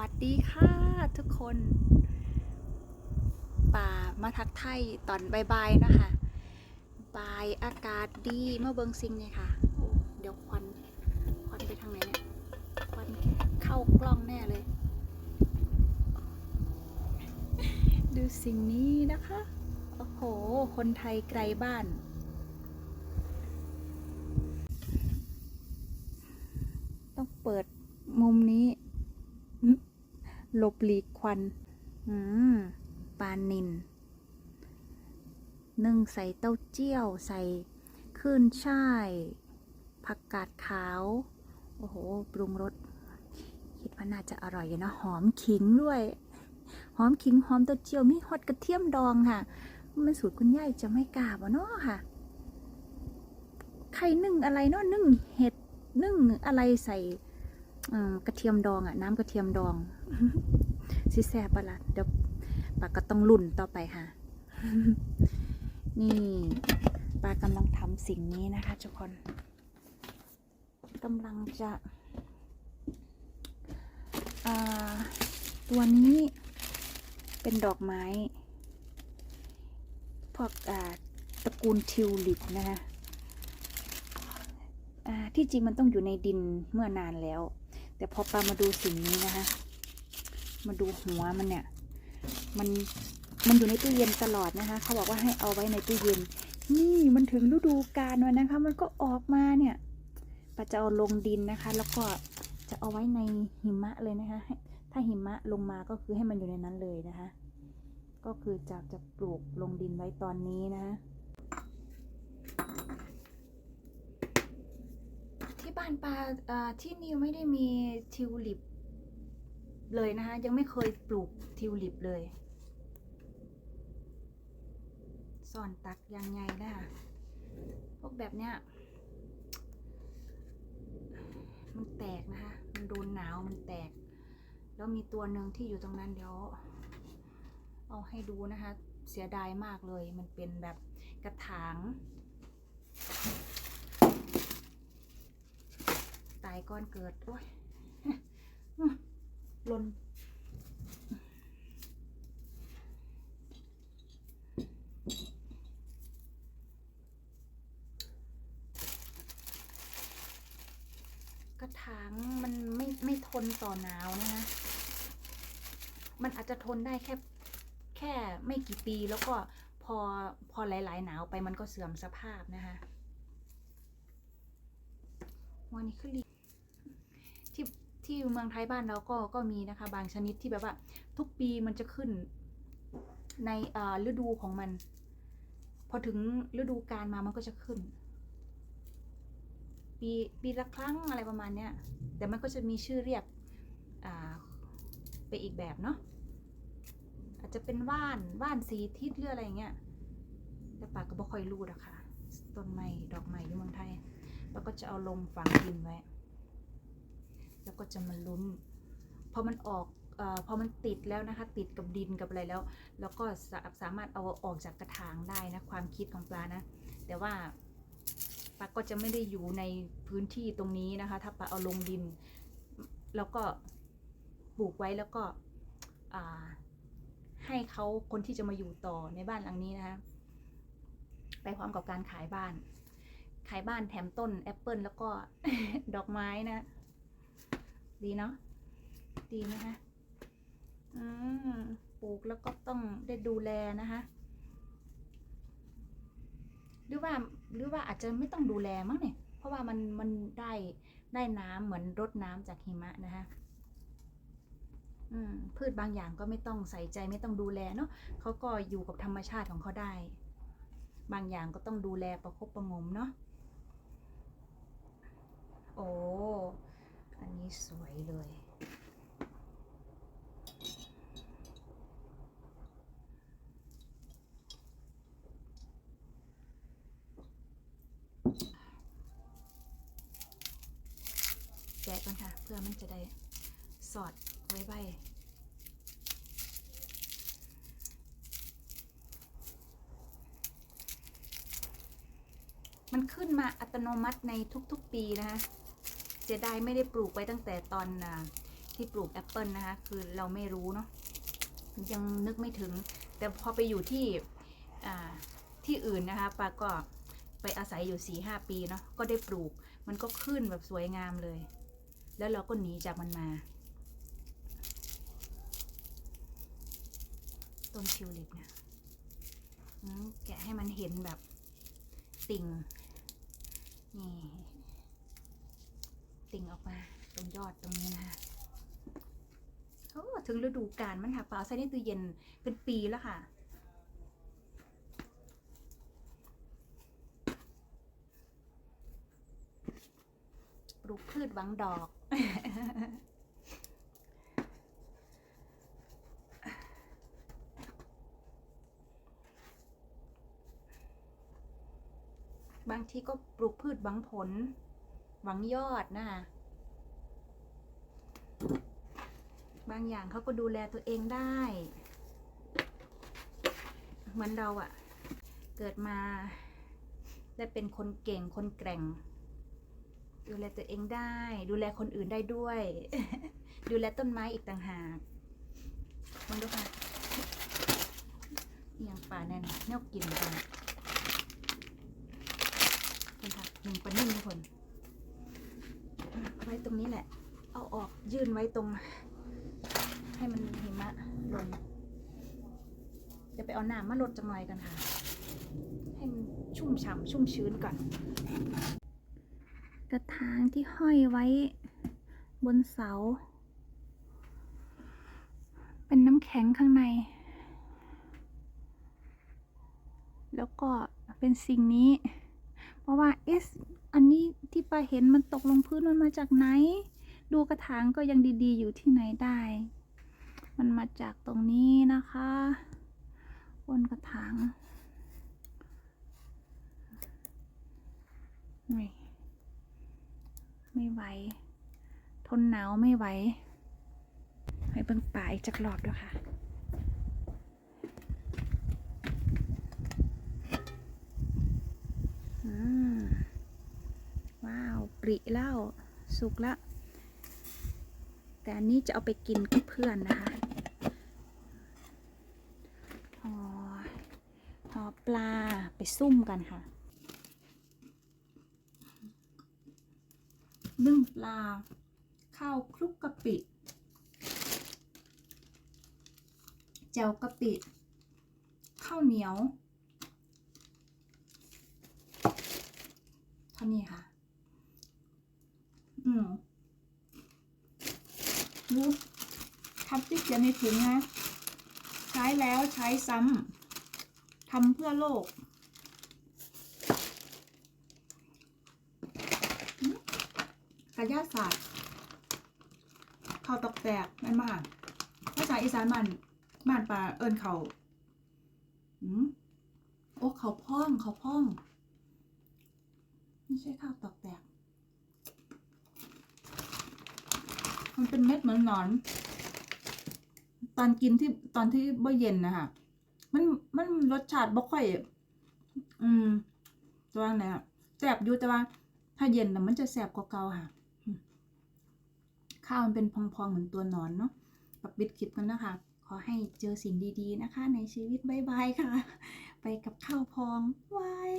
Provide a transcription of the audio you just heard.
วัสดีค่ะทุกคน ป่ามาทักไทยตอนบายๆนะคะบายอากาศดีเมื่อเบิงซิงเนี่ยค่ะโอ้เดี๋ยวควันควันไปทางไหนเนี่ยควันเข้ากล้องแน่เลย ดูสิ่งนี้นะคะ โอ้โห คนไทยไกลบ้าน ต้องเปิดมุมนี้ ห ลบหลีกควัน อืม ปลานินนึ่งใส่เต้าเจี้ยวใส่ขึ้นช่าย ผักกาดขาว โอ้โห ปรุงรส คิดว่าน่าจะอร่อยอยู่นะ หอมขิงด้วย หอมขิง หอมเต้าเจี้ยว มีฮอตกระเทียมดองค่ะ มันสูตรคุณยายจะไม่กล้าบ่เนาะค่ะ ไข่นึ่งอะไรเนาะนึ่งเห็ดนึ่งอะไรใส่กระเทียมดองอะน้ำกระเทียมดอง สิแซ่บปะละ่ะเดี๋ยวปลาก็ต้องลุ่นต่อไปค่ะ นี่ปลากำลังทำสิ่งนี้นะคะ ทุกคนกำลังจะตัวนี้เป็นดอกไม้ พวกอ่าตระกูลทิวลิปนะคะที่จริงมันต้องอยู่ในดินเมื่อนานแล้ว แต่พอปามาดูสิ่งนี้นะคะ มาดูหัวมันเนี่ย มัน มันอยู่ในตู้เย็นตลอดนะคะ เขาบอกว่าให้เอาไว้ในตู้เย็น นี่มันถึงฤดูกาลแล้วนะคะ มันก็ออกมาเนี่ยปาจะเอาลงดินนะคะ แล้วก็จะเอาไว้ในหิมะเลยนะคะ ถ้าหิมะลงมาก็คือให้มันอยู่ในนั้นเลยนะคะ ก็คือจะจะปลูกลงดินไว้ตอนนี้นะคะที่บ้านปลาที่นิวไม่ได้มีทิวลิป เลยนะคะ ยังไม่เคยปลูกทิวลิปเลยซ่อนตักยังไงนะคะพวกแบบเนี้ยมันแตกนะคะ มันโดนหนาวมันแตก แล้วมีตัวหนึ่งที่อยู่ตรงนั้นเดี๋ยวเอาให้ดูนะคะ เสียดายมากเลย มันเป็นแบบกระถาง ตายก่อนเกิด โอ้ย ลนกระถางมันไม่ไม่ทนต่อหนาวนะคะ มันอาจจะทนได้แค่แค่ไม่กี่ปีแล้วก็พอพอหลาย ๆ หนาวไปมันก็เสื่อมสภาพนะคะวันนี้คือที่ ที่เมืองไทยบ้านเราก็ก็มีนะคะ บางชนิดที่แบบว่า ทุกปีมันจะขึ้นในอ่อฤดูของมัน พอถึงฤดูกาลมามันก็จะขึ้น ปีปีละครั้งอะไรประมาณเนี้ยแต่มันก็จะมีชื่อเรียกอ่าไปอีกแบบเนาะอาจจะเป็นว่านว่านสีทิศหรืออะไรเงี้ยแต่ปากก็บ่ค่อยรู้อะค่ะต้นไม้ดอกไม้อยู่เมืองไทยแล้วก็จะเอาลงฝังดินไว้ แล้วก็จะมาลุ้นพอมันออกอพอมันติดแล้วนะคะ ติดกับดินกับอะไรแล้ว แล้วก็สาสามารถเอาออกจากกระถางได้นะความคิดของปลานะ แต่ว่าปลาก็จะไม่ได้อยู่ในพื้นที่ตรงนี้นะคะ ถ้าปลาเอาลงดิน แล้วก็ปลูกไว้แล้วก็ให้เขาคนที่จะมาอยู่ต่อในบ้านหลังนี้นะคะไปพร้อมกับการขายบ้าน ขายบ้านแถมต้นแอปเปิลแล้วก็ดอกไม้นะ ดีเนาะดีนะคะอืมปลูกแล้วก็ต้องได้ดูแลนะคะ หรือว่าหรือว่าอาจจะไม่ต้องดูแลมั้งเนี่ย เพราะว่ามันมันได้ได้น้ำเหมือนรดน้ำจากหิมะนะคะอืมพืชบางอย่างก็ไม่ต้องใส่ใจไม่ต้องดูแลเนาะเขาก็อยู่กับธรรมชาติของเขาได้ บางอย่างก็ต้องดูแลประคบประงมเนาะโอ้ อันนี้สวยเลย แกะก่อนค่ะ เพื่อมันจะได้สอดไว้ใบมันขึ้นมาอัตโนมัติในทุกๆปีนะคะ เสียดายไม่ได้ปลูกไว้ตั้งแต่ตอนที่ปลูกแอปเปิลนะคะ คือเราไม่รู้เนาะยังนึกไม่ถึง แต่พอไปอยู่ที่ที่อื่นนะคะปาก็ไปอาศัยอยู่สี่ห้าปีเนาะก็ได้ปลูกมันก็ขึ้นแบบสวยงามเลย แล้วเราก็หนีจากมันมาต้นทิวลิปเนี่ยแกะให้มันเห็นแบบติ่งนี่ ติ่งออกมาตรงยอดตรงนี้นะคะโอ้ถึงฤดูกาลมันค่ะเปล่าใส่ในตู้เย็นเป็นปีแล้วค่ะ ปลูกพืชหวังดอกบางทีก็ปลูกพืชหวังผล หวังยอดนะคะบางอย่างเขาก็ดูแลตัวเองได้ เหมือนเราอะเกิดมาได้เป็นคนเก่งคนแกร่ง ดูแลตัวเองได้ ดูแลคนอื่นได้ด้วย ดูแลต้นไม้อีกต่างหากมันดูค่ะอย่างป่าแน่นแนวกินกันคนค่ะหนึ่งปนิ่มทุกคน ตรงนี้แหละ เอาออกยื่นไว้ตรง ให้มันหิมะลงจะไปเอาน้ำมาลดจังหน่อยกันค่ะ ให้มันชุ่มฉ่ำชุ่มชื้นก่อน กระถางที่ห้อยไว้บนเสา เป็นน้ำแข็งข้างใน แล้วก็เป็นสิ่งนี้ เพราะว่าเอสอันนี้ที่ปาเห็นมันตกลงพื้นมันมาจากไหน ดูกระถางก็ยังดีๆ อยู่ที่ไหนได้ มันมาจากตรงนี้นะคะบนกระถางนี่ไม่ไหว ทนหนาวไม่ไหว ให้เบิ่งป่าอีกจักรอบด้วยค่ะ อืม ว้าว ปริแล้วสุกแล้วแต่อันนี้จะเอาไปกินกับเพื่อนนะคะห่อห่อปลาไปซุ่มกันค่ะ นึ่งปลา ข้าวคลุกกะปิแจ่วกะปิ ข้าวเหนียว เท่านี้ค่ะ อืมดูทับที่เขียนในถุงนะ ใช้แล้วใช้ซ้ำทำเพื่อโลกกระยศาสตร์เขาตอกแตกม่นมากภาษาอีสานมันบ้านป่าเอิญเขาอืมโอ้เขาพ่องเขาพ่อง ไม่ใช่ข้าวตอกแตก มันเป็นเม็ดเหมือนหนอน ตอนกินที่ตอนที่บ่เย็นนะคะมันมันรสชาติบ่ค่อย อืมจะว่าไงอะแสบอยู่แต่ว่า ถ้าเย็นน่ะมันจะแสบกว่าเก่าค่ะ ข้าวมันเป็นพองๆเหมือนตัวหนอนเนาะปักบิดคลิปกันนะคะ ขอให้เจอสิ่งดีๆนะคะ ในชีวิตบายบายค่ะ ไปกับข้าวพองบาย